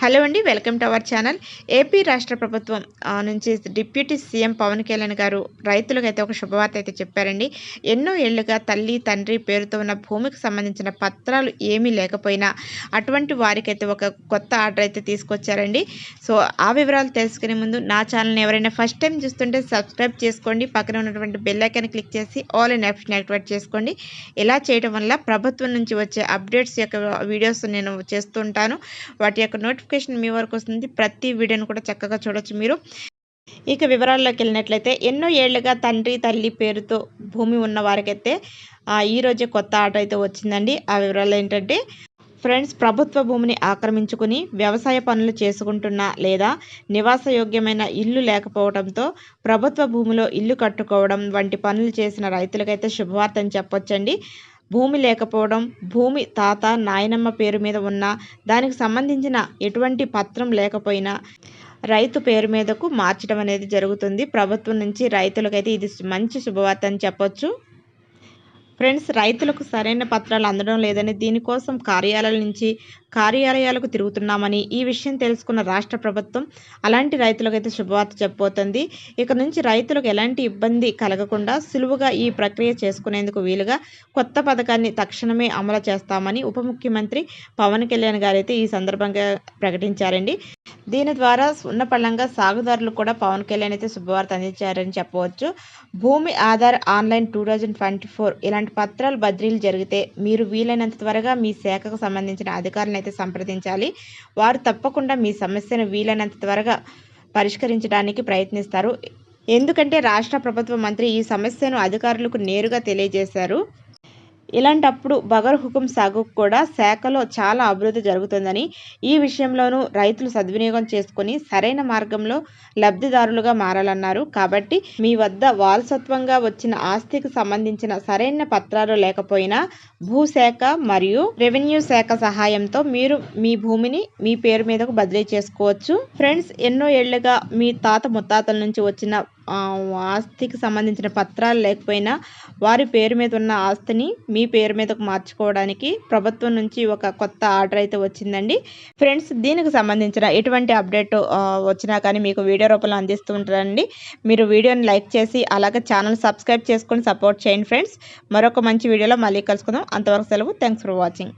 Hello అండి welcome to our channel. AP రాష్ట్ర ప్రభుత్వం నుంచి డిప్యూటీ సీఎం పవన్ కళ్యాణ్ గారు రైతులకైతే ఒక శుభవార్త అయితే చెప్పారండి. ఎన్నో ఏళ్ళుగా తల్లి తండ్రి పేరుతో ఉన్న భూమికి సంబంధించిన పత్రాలు ఏమీ లేకపోయినా అటువంటి వారికైతే ఒక కొత్త ఆర్డర్ అయితే తీసుకొచ్చారండి. సో ఆ వివరాలు తెలుసుకునే ముందు నా ఛానల్ని ఎవరైనా ఫస్ట్ టైం చూస్తుంటే సబ్స్క్రైబ్ చేసుకోండి. పక్కన ఉన్నటువంటి బెల్ ఐకాన్ క్లిక్ చేసి ఆల్ ఇన్ ఆప్షన్ యాక్టివేట్ చేసుకోండి. ఇలా చేయడం వల్ల ప్రభుత్వం నుంచి వచ్చే అప్డేట్స్ యొక్క వీడియోస్ నేను చేస్తుంటాను వాటి యొక్క నోటిఫికేషన్ మీ వరకు వస్తుంది. ప్రతి వీడియోని కూడా చక్కగా చూడొచ్చు మీరు. ఇక వివరాల్లోకి వెళ్ళినట్లయితే ఎన్నో ఏళ్ళుగా తండ్రి తల్లి పేరుతో భూమి ఉన్న వారికైతే ఆ, ఈ రోజే కొత్త ఆర్డర్ అయితే వచ్చిందండి. ఆ వివరాలు ఏంటంటే ఫ్రెండ్స్ ప్రభుత్వ భూమిని ఆక్రమించుకుని వ్యవసాయ పనులు చేసుకుంటున్న లేదా నివాసయోగ్యమైన ఇల్లు లేకపోవడంతో ప్రభుత్వ భూమిలో ఇల్లు కట్టుకోవడం వంటి పనులు చేసిన రైతులకైతే శుభవార్తని చెప్పొచ్చండి. భూమి లేకపోవడం భూమి తాత నాయనమ్మ పేరు మీద ఉన్న దానికి సంబంధించిన ఎటువంటి పత్రం లేకపోయినా రైతు పేరు మీదకు మార్చడం అనేది జరుగుతుంది. ప్రభుత్వం నుంచి రైతులకైతే ఇది మంచి శుభవార్త అని చెప్పొచ్చు. ఫ్రెండ్స్ రైతులకు సరైన పత్రాలు అందడం లేదని దీనికోసం కార్యాలయాల నుంచి కార్యాలయాలకు తిరుగుతున్నామని ఈ విషయం తెలుసుకున్న రాష్ట్ర ప్రభుత్వం అలాంటి రైతులకైతే శుభవార్త చెప్పబోతుంది. ఇక నుంచి రైతులకు ఎలాంటి ఇబ్బంది కలగకుండా సులువుగా ఈ ప్రక్రియ చేసుకునేందుకు వీలుగా కొత్త పథకాన్ని తక్షణమే అమలు చేస్తామని ఉప ముఖ్యమంత్రి పవన్ కళ్యాణ్ గారు అయితే ఈ సందర్భంగా ప్రకటించారండి. దీని ద్వారా ఉన్న పళ్ళంగా సాగుదారులు కూడా పవన్ కళ్యాణ్ అయితే శుభవార్త అందించారని చెప్పవచ్చు. భూమి Aadhaar online two thousand twenty four ఇలాంటి పత్రాలు బదిలీలు జరిగితే మీరు వీలైనంత త్వరగా మీ శాఖకు సంబంధించిన అధికారులను అయితే సంప్రదించాలి. వారు తప్పకుండా మీ సమస్యను వీలైనంత త్వరగా పరిష్కరించడానికి ప్రయత్నిస్తారు. ఎందుకంటే రాష్ట్ర ప్రభుత్వ మంత్రి ఈ సమస్యను అధికారులకు నేరుగా తెలియజేశారు. ఇలాంటప్పుడు బగర్ హుకుం సాగుకు కూడా శాఖలో చాలా అభివృద్ధి జరుగుతుందని ఈ విషయంలోనూ రైతులు సద్వినియోగం చేసుకుని సరైన మార్గంలో లబ్ధిదారులుగా మారాలన్నారు. కాబట్టి మీ వద్ద వారసత్వంగా వచ్చిన ఆస్తికి సంబంధించిన సరైన పత్రాలు లేకపోయినా భూశాఖ మరియు రెవెన్యూ శాఖ సహాయంతో మీరు మీ భూమిని మీ పేరు మీదకు బదిలీ చేసుకోవచ్చు. ఫ్రెండ్స్ ఎన్నో ఏళ్ళుగా మీ తాత ముత్తాతల నుంచి వచ్చిన ఆస్తికి సంబంధించిన పత్రాలు లేకపోయినా వారి పేరు మీద ఉన్న ఆస్తిని మీ పేరు మీదకు మార్చుకోవడానికి ప్రభుత్వం నుంచి ఒక కొత్త ఆర్డర్ అయితే వచ్చిందండి. ఫ్రెండ్స్ దీనికి సంబంధించిన ఎటువంటి అప్డేట్ వచ్చినా కానీ మీకు వీడియో రూపంలో అందిస్తూ ఉంటారండి మీరు వీడియోని లైక్ చేసి అలాగే ఛానల్ సబ్స్క్రైబ్ చేసుకొని సపోర్ట్ చేయండి ఫ్రెండ్స్. మరొక మంచి వీడియోలో మళ్ళీ కలుసుకుందాం. అంతవరకు సెలవు. Thanks for watching.